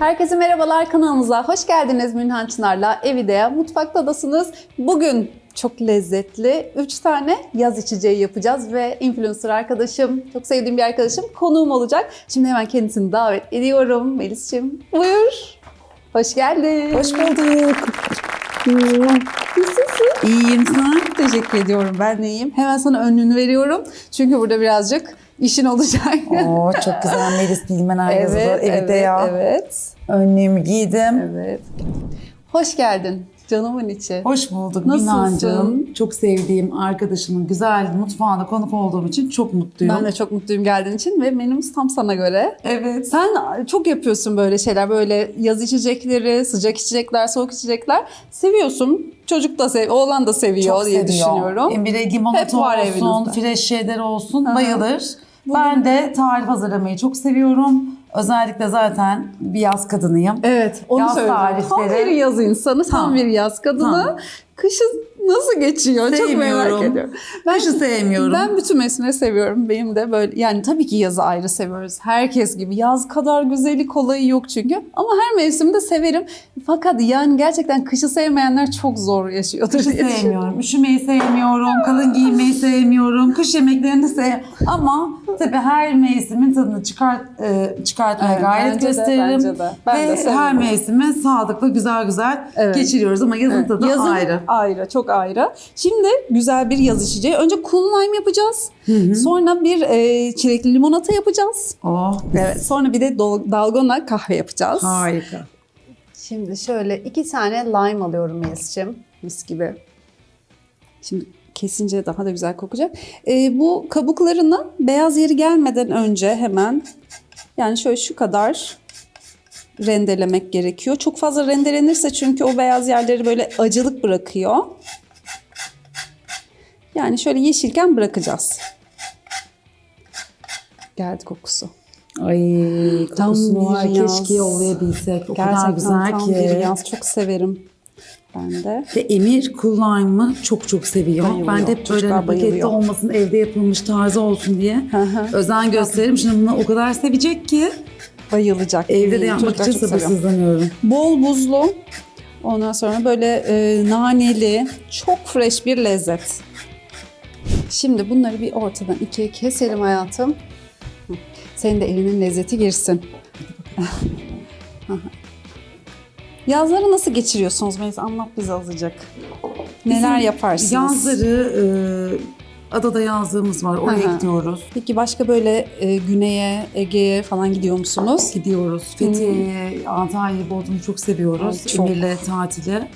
Herkese merhabalar kanalımıza. Hoş geldiniz Münhan Çınar'la Evide'ye. Mutfaktadasınız. Bugün çok lezzetli 3 tane yaz içeceği yapacağız ve influencer arkadaşım, çok sevdiğim bir arkadaşım konuğum olacak. Şimdi hemen kendisini davet ediyorum. Melis'ciğim buyur. Hoş geldin. Hoş bulduk. Nasılsın? İyiyim sen? Teşekkür ediyorum. Ben de iyiyim. Hemen sana önlüğünü veriyorum. Çünkü burada birazcık işin olacak. Oo, çok güzel Melis Bilmen evet, evet, evde evet, ya. evet. Önlüğümü giydim. Evet. Hoş geldin canımın içi. Hoş bulduk? Minancığım. Çok sevdiğim arkadaşımın güzel mutfağına konuk olduğum için çok mutluyum. Ben de çok mutluyum geldiğin için ve menümüz tam sana göre. Evet. Sen çok yapıyorsun böyle şeyler, böyle yaz içecekleri, sıcak içecekler, soğuk içecekler. Seviyorsun. Çocuk da sev, oğlan da seviyor Çok diye seviyor. düşünüyorum. Bir de limonata olsun, evinizde. fresh şeyler olsun Hı hı. Bayılır. Ben de tarif hazırlamayı çok seviyorum. Özellikle zaten bir yaz kadınıyım. Evet, onu Yaz söyleyeceğim. Tam tarifleri. bir yaz insanı, tam Tam. bir yaz kadını. Tam. Kışın nasıl geçiyor? Çok merak Sevmiyorum. ediyorum. Kışı sevmiyorum. Ben bütün mevsimleri seviyorum. Benim de böyle yani tabii ki yazı ayrı seviyoruz. Herkes gibi. Yaz kadar güzeli kolayı yok çünkü. Ama her mevsimi de severim. Fakat yani gerçekten kışı sevmeyenler çok zor yaşıyordur Kışı diye sevmiyorum. Üşümeyi sevmiyorum. Kalın giyinmeyi sevmiyorum. Kış yemeklerini sev. Ama tabii her mevsimin tadını çıkart, e, çıkartmaya Evet, gayret bence de, gösteririm. bence de. Ben de Ve severim. her mevsimi sağlıklı güzel güzel Evet. geçiriyoruz. Ama yazın tadı Yazın ayrı. Ayrı, çok ayrı. Şimdi güzel bir yaz içeceği. Önce cool lime yapacağız. Sonra bir e, çilekli limonata yapacağız. Oh, Evet. Sonra bir de dalgona kahve yapacağız. harika. Şimdi şöyle iki tane lime alıyorum Melis'ciğim. Mis gibi. Şimdi kesince daha da güzel kokacak. Ee, bu kabuklarını beyaz yeri gelmeden önce hemen yani şöyle şu kadar rendelemek gerekiyor. Çok fazla rendelenirse çünkü o beyaz yerleri böyle acılık bırakıyor. Yani şöyle yeşilken bırakacağız. Geldi kokusu. Ay Tam kokusunu bir var. yaz. Keşke yollayabilsek. O kadar Gerçekten güzel tam ki. bir yaz. Çok severim ben de. Ve Emir kullanımı çok çok seviyor. Bayılıyor. Ben de hep böyle hani pakette olmasın, evde yapılmış tarzı olsun diye özen gösteririm. Şimdi bunu o kadar sevecek ki Bayılacak. evde de yapmak için sabırsızlanıyorum. Bol buzlu. Ondan sonra böyle e, naneli, çok fresh bir lezzet. Şimdi bunları bir ortadan ikiye keselim hayatım. Senin de elinin lezzeti girsin. Yazları nasıl geçiriyorsunuz Melis? Anlat bize azıcık. Neler Bizim yaparsınız? Yazları e, adada yazlığımız var. Oraya hı. gidiyoruz. Peki başka böyle e, güneye, Ege'ye falan gidiyor musunuz? Gidiyoruz. Fethiye'ye, Antalya'yı, Bodrum'u çok seviyoruz. Ay, çok. Emir'le tatile.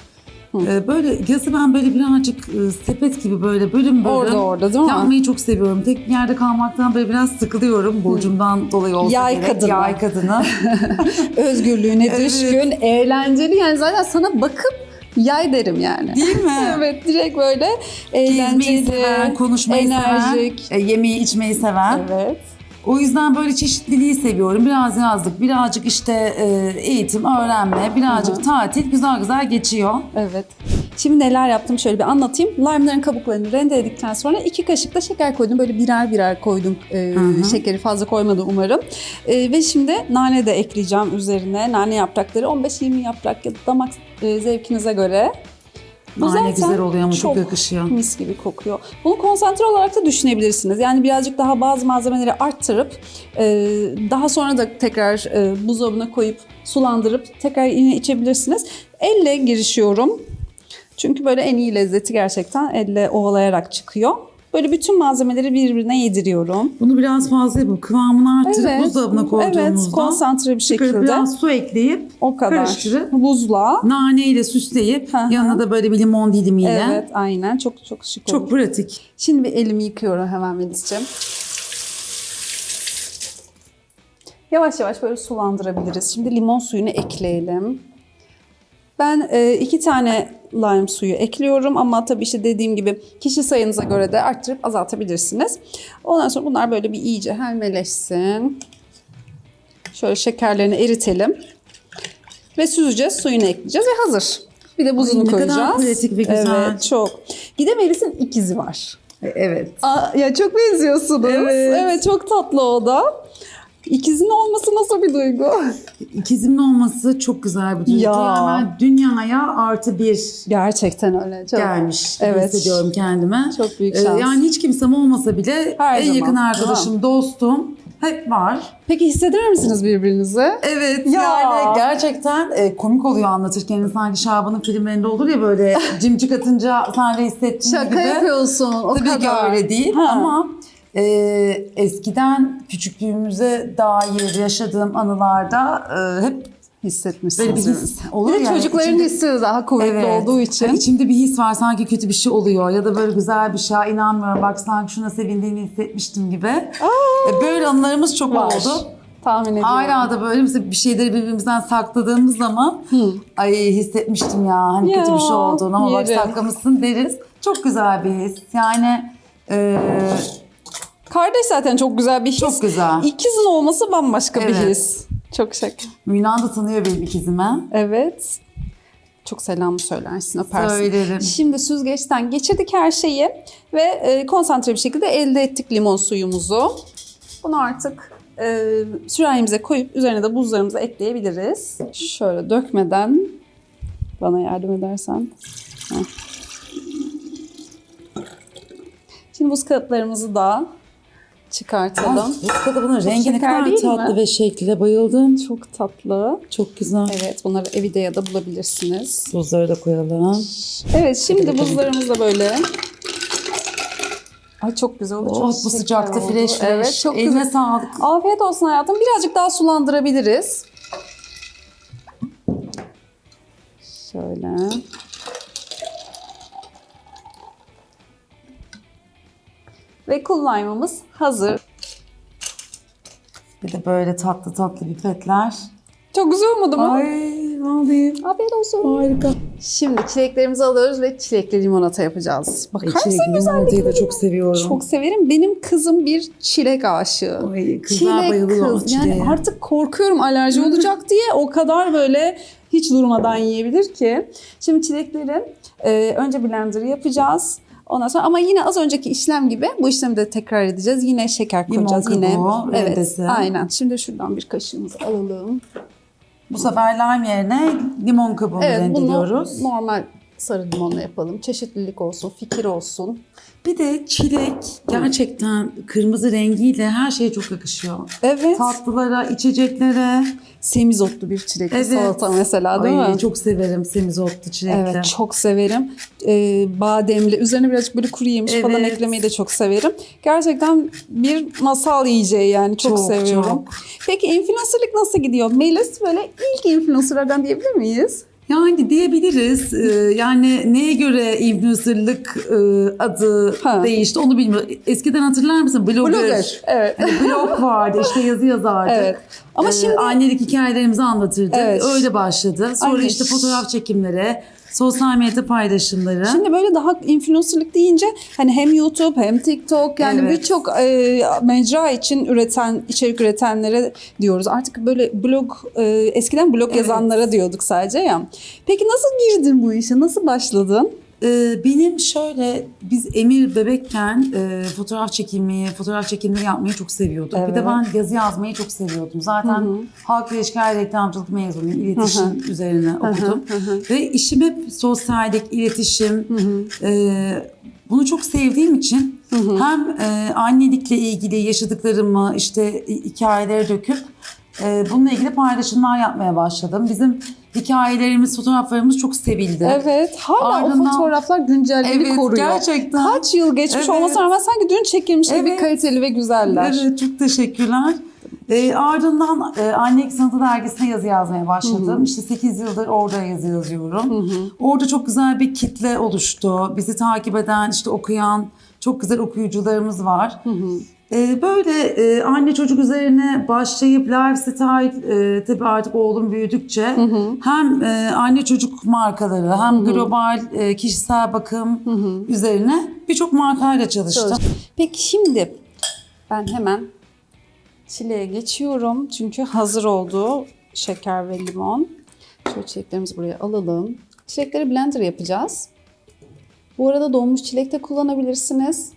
E, böyle yazı ben böyle birazcık e, sepet gibi böyle bölüm bölüm Orada orada değil mi? yapmayı çok seviyorum. Tek bir yerde kalmaktan böyle biraz sıkılıyorum. Burcumdan dolayı olsa Yay gerek. kadını. Yay kadını. Özgürlüğüne Evet. düşkün, eğlenceli. Yani zaten sana bakıp yay derim yani. Değil mi? evet direkt böyle eğlenceli, seven, konuşmayı enerjik. seven, yemeği içmeyi seven. Evet. O yüzden böyle çeşitliliği seviyorum. Biraz yazlık, birazcık işte e, eğitim, öğrenme, birazcık tatil güzel güzel geçiyor. Evet. Şimdi neler yaptım şöyle bir anlatayım. Lime'ların kabuklarını rendeledikten sonra iki kaşık da şeker koydum. Böyle birer birer koydum. Hı. şekeri fazla koymadım umarım. Ee, ve şimdi nane de ekleyeceğim üzerine. Nane yaprakları 15-20 yaprak ya da damak e, zevkinize göre. Bu Nane güzel oluyor ama çok yakışıyor. Mis gibi kokuyor. Bunu konsantre olarak da düşünebilirsiniz. Yani birazcık daha bazı malzemeleri arttırıp e, daha sonra da tekrar e, buzdolabına koyup sulandırıp tekrar yine içebilirsiniz. Elle girişiyorum. Çünkü böyle en iyi lezzeti gerçekten elle ovalayarak çıkıyor. Böyle bütün malzemeleri birbirine yediriyorum. Bunu biraz fazla yapıp kıvamını artırıp buzdolabına koyduğumuzda Evet, konsantre bir şekilde. biraz su ekleyip O kadar. karıştırıp Buzla. nane ile süsleyip yanına da böyle bir limon dilimiyle. Evet, aynen. Çok çok şık olur. Çok pratik. Şimdi bir elimi yıkıyorum hemen Melis'ciğim. Yavaş yavaş böyle sulandırabiliriz. Şimdi limon suyunu ekleyelim. Ben e, iki tane lime suyu ekliyorum ama tabii işte dediğim gibi kişi sayınıza göre de arttırıp azaltabilirsiniz. Ondan sonra bunlar böyle bir iyice helmeleşsin. Şöyle şekerlerini eritelim. Ve süzeceğiz, suyunu ekleyeceğiz ve hazır. Bir de buzunu Ay, ne kadar koyacağız. pratik ve güzel. Evet, çok. Gide Melis'in ikizi var. Evet. Aa, ya çok benziyorsunuz. Evet. evet çok tatlı o da. İkizin olması nasıl bir duygu? İkizimin olması çok güzel bir duygu. Ya. Yani dünyaya artı bir Gerçekten öyle. Çok, gelmiş gibi Evet. hissediyorum kendime. Çok büyük Ee, şans. yani hiç kimsem olmasa bile Her en zaman, yakın arkadaşım, dostum hep var. Peki hisseder misiniz birbirinizi? Evet Ya. yani gerçekten e, komik oluyor anlatırken. Sanki Şaban'ın filmlerinde olur ya böyle cimcik atınca sen de hissettiğin Şaka gibi. yapıyorsun. O Tabii ki kadar. öyle değil Ha. ama e, eskiden küçüklüğümüze dair yaşadığım anılarda e, hep hissetmişsiniz. Böyle bir his olur de yani, çocukların içinde- hissi daha kuvvetli olduğu için. Hani içimde bir his var sanki kötü bir şey oluyor ya da böyle güzel bir şey inanmıyorum bak sanki şuna sevindiğini hissetmiştim gibi. E, Böyle anılarımız çok Var. oldu. Tahmin ediyorum. Hala da böyle mesela bir şeyleri birbirimizden sakladığımız zaman ay hissetmiştim ya hani kötü bir şey Ya, olduğunu ama bak yerim. saklamışsın deriz. Çok güzel bir his. Yani e, Kardeş zaten çok güzel bir his. Çok güzel. İkizin olması bambaşka bir Evet. his. Çok şaka. Yunan da tanıyor benim ikizimi. Evet. Çok selam söylersin, öpersin. Söylerim. Şimdi süzgeçten geçirdik her şeyi ve e, konsantre bir şekilde elde ettik limon suyumuzu. Bunu artık e, sürahimize koyup üzerine de buzlarımızı ekleyebiliriz. Şöyle dökmeden bana yardım edersen. Heh. Şimdi buz kalıplarımızı da çıkartalım. Bu kadının rengi ne kadar tatlı mi? ve şekline bayıldım. Çok tatlı. Çok güzel. Evet bunları evde ya da bulabilirsiniz. Buzları da koyalım. Evet şimdi buzlarımız da böyle. Ay çok güzel oldu. Oh, çok bu sıcakta fresh fresh. Evet çok Eline güzel. sağlık. Afiyet olsun hayatım. Birazcık daha sulandırabiliriz. Şöyle. Ve lime'ımız hazır. Bir de böyle tatlı tatlı pipetler. Çok güzel olmadı mı? Ay vallahi Afiyet olsun. harika. Şimdi çileklerimizi alıyoruz ve çilekli limonata yapacağız. Bakar mısın limonatayı da çok seviyorum. Çok severim. Benim kızım bir çilek aşığı. Ay, kızlar bayılıyor kız. Yani çileğe. artık korkuyorum alerji olacak diye o kadar böyle hiç durmadan yiyebilir ki. Şimdi çilekleri e, önce blender'ı yapacağız. Ondan sonra ama yine az önceki işlem gibi bu işlemi de tekrar edeceğiz. Yine şeker Limon koyacağız. yine kabuğu, evet, rendesi. aynen. Şimdi şuradan bir kaşığımızı alalım. Bu sefer lime yerine limon kabuğunu Evet, bunu rendeliyoruz. normal sarı limonla yapalım. Çeşitlilik olsun, fikir olsun. Bir de çilek gerçekten kırmızı rengiyle her şeye çok yakışıyor. Evet. Tatlılara, içeceklere. Semizotlu bir çilekli Evet. salata mesela değil Ay, mi? çok severim semizotlu çilekli. Evet çok severim. Ee, bademli üzerine birazcık böyle kuru yemiş falan Evet. eklemeyi de çok severim. Gerçekten bir masal yiyeceği yani çok, Çok, seviyorum. çok. Peki influencerlık nasıl gidiyor? Melis böyle ilk influencerlardan diyebilir miyiz? Yani diyebiliriz. Ee, yani neye göre influencerlık e, adı Ha. değişti onu bilmiyorum. Eskiden hatırlar mısın? Blogger. Blogger. Evet. Hani blog vardı işte yazı yazardık. Evet. Ama Ee, şimdi annelik hikayelerimizi anlatırdık. Evet. Öyle başladı. Sonra Aynen. işte fotoğraf çekimleri, sosyal medya paylaşımları. Şimdi böyle daha influencerlık deyince hani hem YouTube hem TikTok yani Evet. birçok e, mecra için üreten, içerik üretenlere diyoruz. Artık böyle blog, e, eskiden blog yazanlara diyorduk sadece ya. Peki nasıl girdin bu işe? Nasıl başladın? Ee, benim şöyle biz Emir bebekken e, fotoğraf çekilmeyi, fotoğraf çekimleri yapmayı çok seviyorduk. Bir de Evet. ben yazı yazmayı çok seviyordum. Zaten halk ilişkiler reklamcılık mezunuyum. İletişim üzerine okudum. Ve işim hep sosyallik, iletişim. Ee, bunu çok sevdiğim için hem e, annelikle ilgili yaşadıklarımı işte hikayelere döküp e, bununla ilgili paylaşımlar yapmaya başladım. Bizim hikayelerimiz, fotoğraflarımız çok sevildi. Evet. Hala Ardından- o fotoğraflar güncelliğini Evet, koruyor. gerçekten. Kaç yıl geçmiş Evet. olmasına rağmen sanki dün çekilmiş gibi Evet. kaliteli ve güzeller. Evet çok teşekkürler. Ee, ardından e, Annelik Sanatı Dergisi'ne yazı yazmaya başladım. İşte 8 yıldır orada yazı yazıyorum. Orada çok güzel bir kitle oluştu. Bizi takip eden, işte okuyan çok güzel okuyucularımız var. Ee, böyle e, anne çocuk üzerine başlayıp lifestyle e, tabii artık oğlum büyüdükçe hem e, anne çocuk markaları hem global e, kişisel bakım üzerine birçok markayla çalıştım. Peki şimdi ben hemen çileğe geçiyorum. Çünkü hazır oldu şeker ve limon. Şöyle çileklerimizi buraya alalım. Çilekleri blender yapacağız. Bu arada donmuş çilek de kullanabilirsiniz.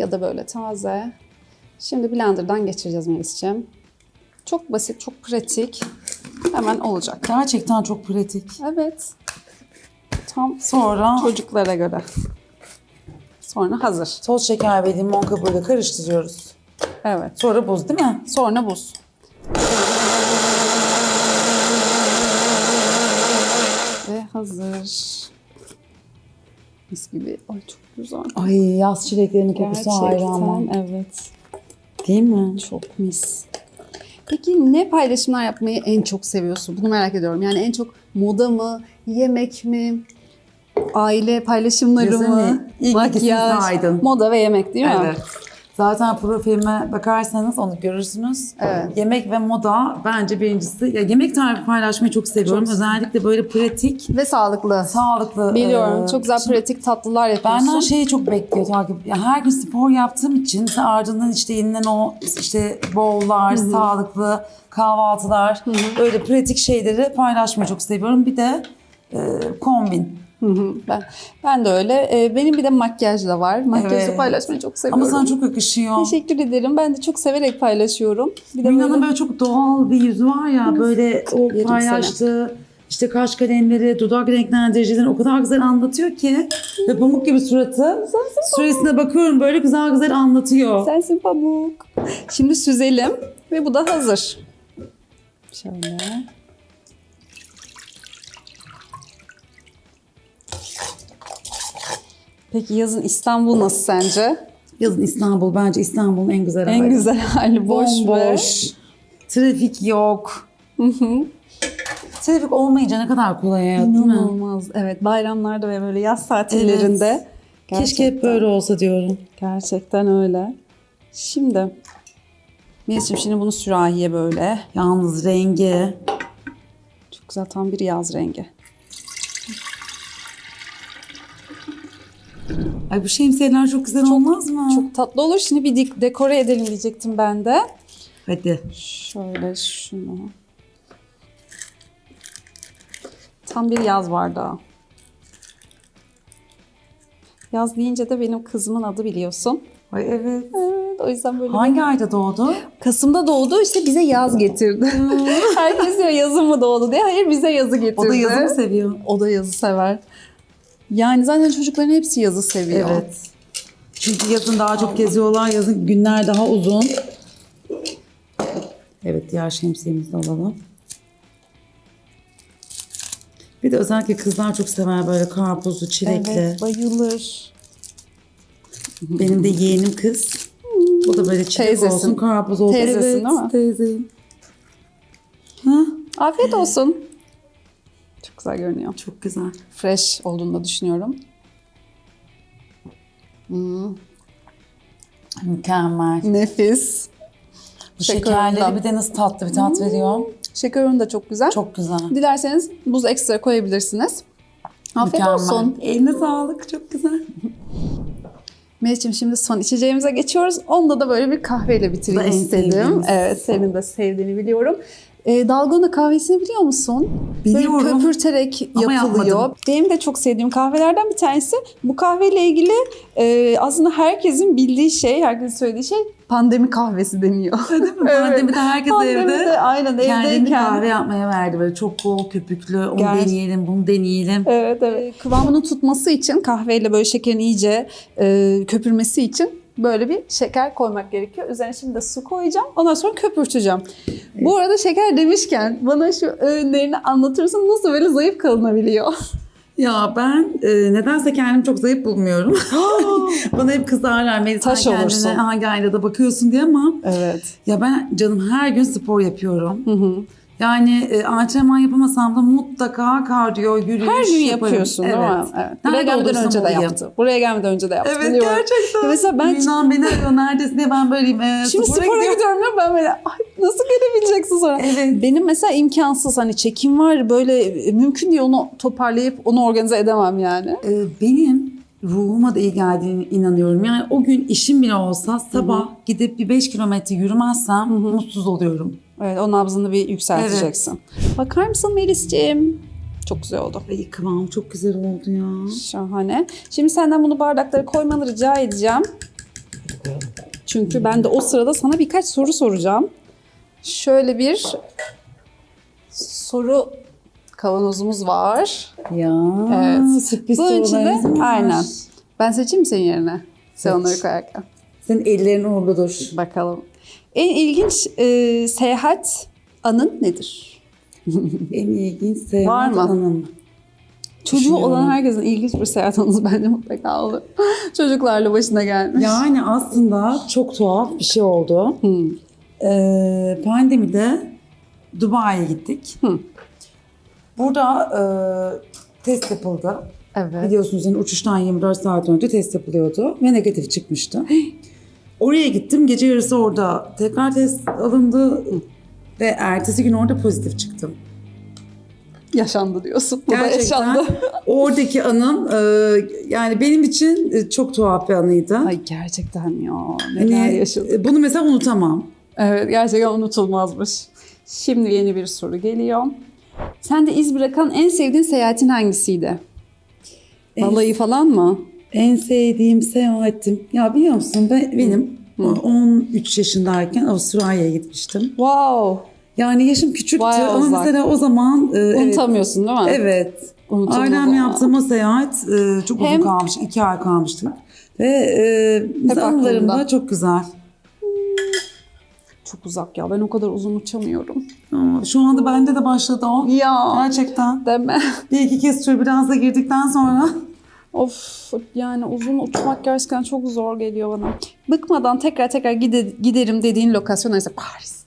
Ya da böyle taze. Şimdi blenderdan geçireceğiz Melis'ciğim. Çok basit, çok pratik. Hemen olacak. Gerçekten çok pratik. Evet. Tam Sonra çocuklara göre. Sonra hazır. toz şeker ve limon kabuğuyla karıştırıyoruz. Evet. Sonra buz değil mi? Sonra buz. Ve hazır. Mis gibi. Ay çok güzel. Ay yaz çileklerinin kokusu. Gerçekten evet. Değil mi? Çok mis. Peki ne paylaşımlar yapmayı en çok seviyorsun? Bunu merak ediyorum. Yani en çok moda mı, yemek mi, aile paylaşımları Yazın mı? İlk saydın. moda ve yemek değil mi? Evet. Zaten profilime bakarsanız onu görürsünüz. Evet. Yemek ve moda bence birincisi. Ya yemek tarifi paylaşmayı çok seviyorum. Çok Özellikle böyle pratik, Ve sağlıklı. sağlıklı. Biliyorum. e, çok güzel pratik tatlılar yapıyorsun. Benden şeyi çok bekliyor takip. Ya her gün spor yaptığım için mesela ardından işte yenilen o işte bowl'lar, sağlıklı kahvaltılar, öyle pratik şeyleri paylaşmayı çok seviyorum. Bir de e, kombin. Ben, ben de öyle. Ee, benim bir de makyaj da var. Makyajı Evet. paylaşmayı çok seviyorum. Ama sana çok yakışıyor. Teşekkür ederim. Ben de çok severek paylaşıyorum. Bir de Mina'nın böyle böyle çok doğal bir yüzü var ya böyle o Yerim paylaştığı işte kaş kalemleri, dudak renklendiricilerini o kadar güzel anlatıyor ki ve pamuk gibi suratı. Süresine bakıyorum böyle güzel güzel anlatıyor. sensin pamuk. Şimdi süzelim ve bu da hazır. Şöyle. Peki yazın İstanbul nasıl sence? Yazın İstanbul bence İstanbul'un en güzel En hali. güzel hali boş ve Bomboş. Trafik yok. Trafik olmayınca ne kadar kolay hayat değil mi? inanılmaz. Evet bayramlarda ve böyle yaz tatillerinde. Keşke hep böyle olsa diyorum. Gerçekten öyle. Şimdi Melis'ciğim şimdi bunu sürahiye böyle. Yalnız rengi. Çok güzel tam bir yaz rengi. Ay bu şemsiyeler çok güzel olmaz mı? Çok tatlı olur. Şimdi bir dik- dekore edelim diyecektim ben de. Hadi. Şöyle şunu. Tam bir yaz var daha. Yaz deyince de benim kızımın adı biliyorsun. Ay evet. Evet, o yüzden böyle Hangi ayda doğdu? Kasım'da doğdu işte bize yaz getirdi. Herkes diyor yazın mı doğdu diye. Hayır bize yazı getirdi. O da yazı mı seviyor? O da yazı sever. Yani zaten çocukların hepsi yazı seviyor. Evet. Çünkü yazın daha çok geziyorlar. Yazın günler daha uzun. Evet diğer şemsiyemizi alalım. Bir de özellikle kızlar çok sever böyle karpuzlu, çilekli. Evet, bayılır. Benim de yeğenim kız. O da böyle çilek Teyzesin. olsun, karpuz olsun. Teyzesin evet, mi? teyzeyim. Ha, Afiyet olsun. Çok güzel görünüyor. çok güzel. Fresh olduğunu da düşünüyorum. Mükemmel. Nefis. Bu Şekerli. şekerleri bir de nasıl tatlı bir tat veriyor. Şeker ürünü de çok güzel. Çok güzel. Dilerseniz buz ekstra koyabilirsiniz. Afiyet Mükemmel. olsun. Eline sağlık. Çok güzel. Melih'ciğim şimdi son içeceğimize geçiyoruz. Onda da böyle bir kahveyle bitireyim istedim. Evet senin de sevdiğini biliyorum. E, dalgona kahvesini biliyor musun? Biliyorum. Böyle köpürterek Ama yapılıyor. yapmadım. Benim de çok sevdiğim kahvelerden bir tanesi. Bu kahveyle ilgili e, aslında herkesin bildiği şey, herkesin söylediği şey pandemi kahvesi deniyor. Değil mi? Pandemide herkes Pandemide evde aynen kendini kahve yapmaya verdi. Böyle çok bol köpüklü. Onu Gerçi- deneyelim, bunu deneyelim. Evet evet. Kıvamını tutması için kahveyle böyle şekerin iyice e, köpürmesi için böyle bir şeker koymak gerekiyor. Üzerine şimdi de su koyacağım. Ondan sonra köpürteceğim. Bu arada şeker demişken bana şu öğünlerini anlatırsan nasıl böyle zayıf kalınabiliyor? Ya ben e, nedense kendimi çok zayıf bulmuyorum. Bana hep kızarlar. Melisa Taş kendine olursun. hangi aynada bakıyorsun diye ama Evet. ya ben canım her gün spor yapıyorum. Yani e, antrenman yapamasam da mutlaka kardiyo, yürüyüş Her gün yaparım. yapıyorsun değil mi? Evet. Buraya Nerede gelmeden önce de olayım. yaptı. Buraya gelmeden önce de yaptı. Evet biliyorum. gerçekten. Mesela ben Yunan beni arıyor neredesin diye ben böyleyim. E, Şimdi spora, gidiyorum. gidiyorum ya ben böyle ay nasıl gelebileceksin sonra? Evet. Benim mesela imkansız hani çekim var böyle e, mümkün değil onu toparlayıp onu organize edemem yani. Ee, benim ruhuma da iyi geldiğine inanıyorum. Yani o gün işim bile olsa sabah gidip bir 5 kilometre yürümezsem mutsuz oluyorum. Evet o nabzını bir yükselteceksin. Bakar mısın Melis'ciğim? Çok güzel oldu. Ay kıvam çok güzel oldu ya. Şahane. Şimdi senden bunu bardaklara koymanı rica edeceğim. Çünkü ben de o sırada sana birkaç soru soracağım. Şöyle bir soru kavanozumuz var. Ya Evet. sürpriz Bunun içinde var. aynen. Ben seçeyim mi senin yerine? Sen Seç. onları koyarken. Senin ellerin uğurludur. Bakalım. En ilginç e, seyahat anın nedir? En ilginç seyahat Var mı? anım. Çocuğu olan herkesin ilginç bir seyahat anısı bence mutlaka olur. Çocuklarla başına gelmiş. Yani aslında çok tuhaf bir şey oldu. Hmm. Ee, pandemide Dubai'ye gittik. Hı. Burada e, test yapıldı. Evet. Biliyorsunuz yani uçuştan 24 saat önce test yapılıyordu ve negatif çıkmıştı. Oraya gittim. Gece yarısı orada tekrar test alındı ve ertesi gün orada pozitif çıktım. Yaşandı diyorsun. Bu da Gerçekten yaşandı. oradaki anım e, yani benim için e, çok tuhaf bir anıydı. Ay gerçekten ya. Neler Hani, yaşadık. e, bunu mesela unutamam. Evet gerçekten unutulmazmış. Şimdi yeni bir soru geliyor. Sen de iz bırakan en sevdiğin seyahatin hangisiydi? Balayı falan mı? En sevdiğim seyahatim. Ya biliyor musun ben, benim 13 yaşındayken Avustralya'ya gitmiştim. Wow. Yani yaşım küçüktü Bayağı ama uzak. mesela o zaman e, evet, Unutamıyorsun değil mi? evet. Unutulmaz Ailemle o. yaptığım o seyahat e, çok Hem- uzun kalmış. iki ay kalmıştık. Ve e, mesela çok güzel. Çok uzak ya. Ben o kadar uzun uçamıyorum. Şu anda bende de başladı o. Ya. Gerçekten. Deme. Bir iki kez türbülansa girdikten sonra Of yani uzun uçmak gerçekten çok zor geliyor bana. Bıkmadan tekrar tekrar gide- giderim dediğin lokasyon ise Paris.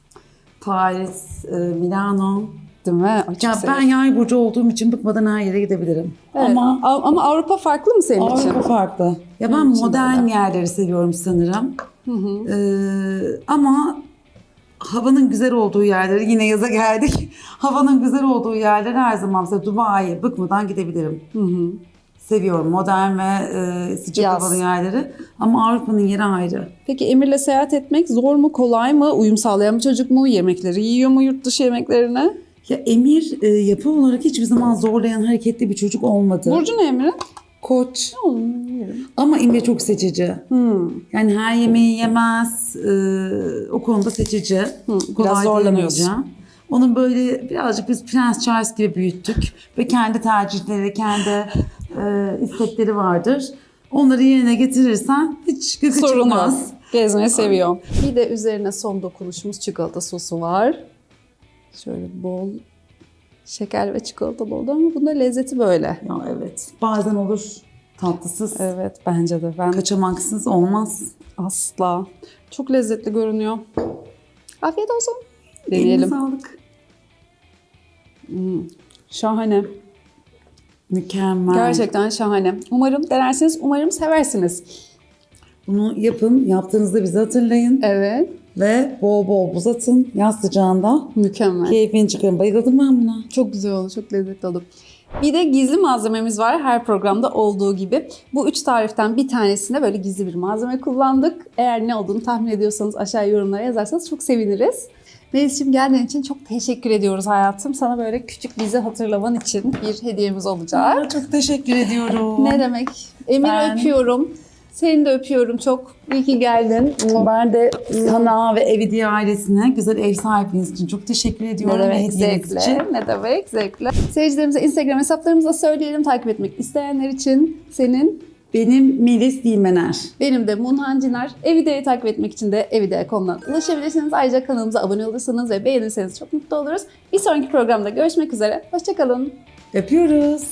Paris, e, Milano. Değil mi? Ya ben yay burcu olduğum için bıkmadan her yere gidebilirim. Evet, Ama ama Avrupa farklı mı senin için? Avrupa farklı. Ya ben Benim modern yerleri seviyorum sanırım. Ee, ama havanın güzel olduğu yerlere yine yaza geldik. havanın güzel olduğu yerlere her zaman mesela Dubai'ye bıkmadan gidebilirim. Seviyorum modern ve e, sıcak Yaz. havalı yerleri. Ama Avrupa'nın yeri ayrı. Peki Emir'le seyahat etmek zor mu, kolay mı? Uyum sağlayan bir çocuk mu? Yemekleri yiyor mu yurt dışı yemeklerini? Ya Emir e, yapı olarak hiçbir zaman zorlayan hareketli bir çocuk olmadı. Burcu ne Emir'in? Koç. Hmm. Ama Emir çok seçici. Yani her yemeği yemez. e, o konuda seçici. biraz Kolay zorlanıyorsun. Onu böyle birazcık biz Prens Charles gibi büyüttük. Ve kendi tercihleri, kendi e, istekleri vardır. Onları yerine getirirsen hiç gıkı Sorun yok. çıkmaz. Gezmeyi seviyor. Bir de üzerine son dokunuşumuz çikolata sosu var. Şöyle bol şeker ve çikolata oldu ama bunda lezzeti böyle. Ya evet. Bazen olur tatlısız. Evet bence de. Ben Kaçamaksız olmaz. asla. Çok lezzetli görünüyor. Afiyet olsun. Eline Deneyelim. sağlık. Şahane. Mükemmel. Gerçekten şahane. Umarım denersiniz, umarım seversiniz. Bunu yapın. Yaptığınızda bizi hatırlayın. Evet. Ve bol bol buz atın. Yaz sıcağında. Mükemmel. Keyfini çıkarın. Bayıldım ben buna. Çok güzel oldu, çok lezzetli oldu. Bir de gizli malzememiz var her programda olduğu gibi. Bu üç tariften bir tanesinde böyle gizli bir malzeme kullandık. Eğer ne olduğunu tahmin ediyorsanız aşağı yorumlara yazarsanız çok seviniriz. Melis'ciğim geldiğin için çok teşekkür ediyoruz hayatım. Sana böyle küçük bizi hatırlaman için bir hediyemiz olacak. Çok teşekkür ediyorum. Ne demek? Emir Ben- öpüyorum. Seni de öpüyorum çok. İyi ki geldin. Ben de sana ve Evidiye ailesine güzel ev sahipliğiniz için çok teşekkür ediyorum. Ne demek zevkle. için. Ne demek zevkle. Seyircilerimize Instagram hesaplarımızı söyleyelim. Takip etmek isteyenler için senin Benim Melis Dilmener. Benim de Munhan Ciner. Evide'yi takip etmek için de evide.com'dan ulaşabilirsiniz. Ayrıca kanalımıza abone olursanız ve beğenirseniz çok mutlu oluruz. Bir sonraki programda görüşmek üzere. Hoşçakalın. Öpüyoruz.